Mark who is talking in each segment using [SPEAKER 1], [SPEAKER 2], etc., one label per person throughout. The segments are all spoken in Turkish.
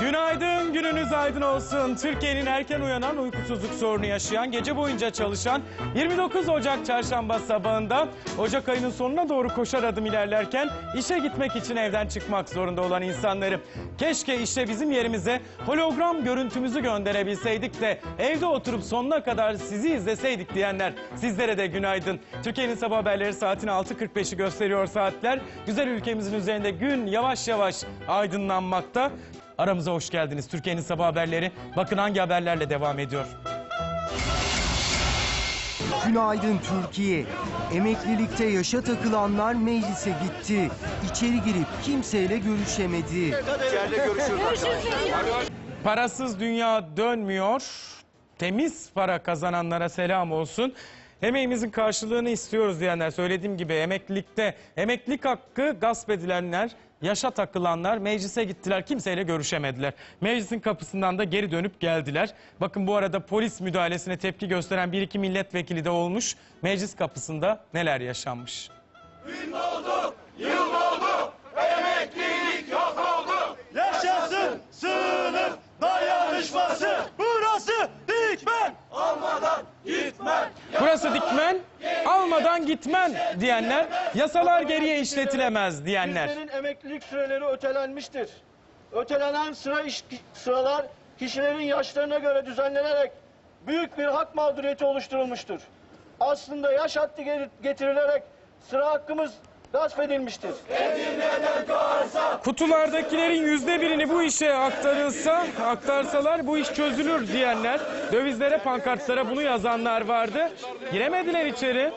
[SPEAKER 1] Günaydın, gününüz aydın olsun. Türkiye'nin erken uyanan, uykusuzluk sorunu yaşayan, gece boyunca çalışan 29 Ocak çarşamba sabahında Ocak ayının sonuna doğru koşar adım ilerlerken işe gitmek için evden çıkmak zorunda olan insanları. Keşke işte bizim yerimize hologram görüntümüzü gönderebilseydik de evde oturup sonuna kadar sizi izleseydik diyenler. Sizlere de günaydın. Türkiye'nin sabah haberleri saatin 6.45'i gösteriyor saatler. Güzel ülkemizin üzerinde gün yavaş yavaş aydınlanmakta. Aramıza hoş geldiniz. Türkiye'nin sabah haberleri. Bakın hangi haberlerle devam ediyor.
[SPEAKER 2] Günaydın Türkiye. Emeklilikte yaşa takılanlar meclise gitti. İçeri girip kimseyle görüşemedi.
[SPEAKER 1] Parasız dünya dönmüyor. Temiz para kazananlara selam olsun. Emeğimizin karşılığını istiyoruz diyenler söylediğim gibi emeklilikte emeklilik hakkı gasp edilenler, yaşa takılanlar meclise gittiler kimseyle görüşemediler. Meclisin kapısından da geri dönüp geldiler. Bakın bu arada polis müdahalesine tepki gösteren bir iki milletvekili de olmuş. Meclis kapısında neler yaşanmış.
[SPEAKER 3] Yaşasın Dikmen. Almadan gitmen.
[SPEAKER 1] Burası dikmen, almadan gitmen diyenler, yasalar geriye işletilemez diyenler.
[SPEAKER 3] Bizlerin emeklilik süreleri ötelenmiştir. Ötelenen sıra iş, sıralar kişilerin yaşlarına göre düzenlenerek büyük bir hak mağduriyeti oluşturulmuştur. Aslında yaş haddi ge- getirilerek sıra hakkımız gasp edilmiştir.
[SPEAKER 1] Kutulardakilerin yüzde birini bu işe aktarılsa, aktarsalar bu iş çözülür diyenler, dövizlere, pankartlara bunu yazanlar vardı. Giremediler içeri.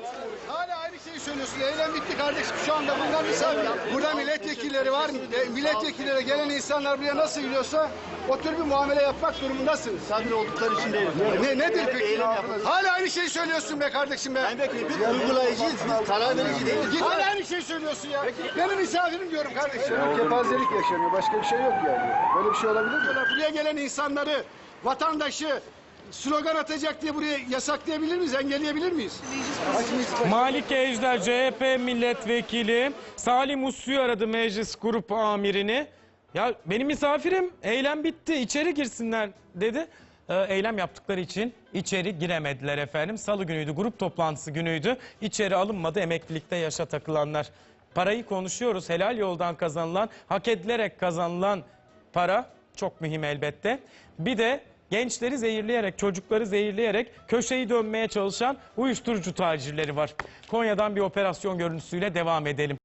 [SPEAKER 4] Söylüyorsun. Eylem bitti kardeşim. Şu anda bundan misafir. Burada milletvekilleri var. E, milletvekilleri gelen insanlar buraya nasıl geliyorsa o tür bir muamele yapmak durumundasınız.
[SPEAKER 3] Misafir oldukları için değil.
[SPEAKER 4] Ne, nedir peki? Hala aynı şeyi söylüyorsun be kardeşim be.
[SPEAKER 3] Biz uygulayıcıyız. Biz karar verici değiliz.
[SPEAKER 4] Git hala aynı şeyi söylüyorsun ya. Benim misafirim diyorum kardeşim. Kepazelik yaşanıyor. Başka bir şey yok yani. Böyle bir şey olabilir mi? Buraya gelen insanları, vatandaşı slogan atacak diye buraya yasaklayabilir miyiz? Engelleyebilir miyiz?
[SPEAKER 1] Malike Ejder CHP milletvekili Salim Uslu'yu aradı meclis grup amirini. Ya benim misafirim eylem bitti içeri girsinler dedi. Ee, eylem yaptıkları için içeri giremediler efendim. Salı günüydü grup toplantısı günüydü. İçeri alınmadı emeklilikte yaşa takılanlar. Parayı konuşuyoruz helal yoldan kazanılan hak edilerek kazanılan para çok mühim elbette. Bir de gençleri zehirleyerek, çocukları zehirleyerek köşeyi dönmeye çalışan uyuşturucu tacirleri var. Konya'dan bir operasyon görüntüsüyle devam edelim.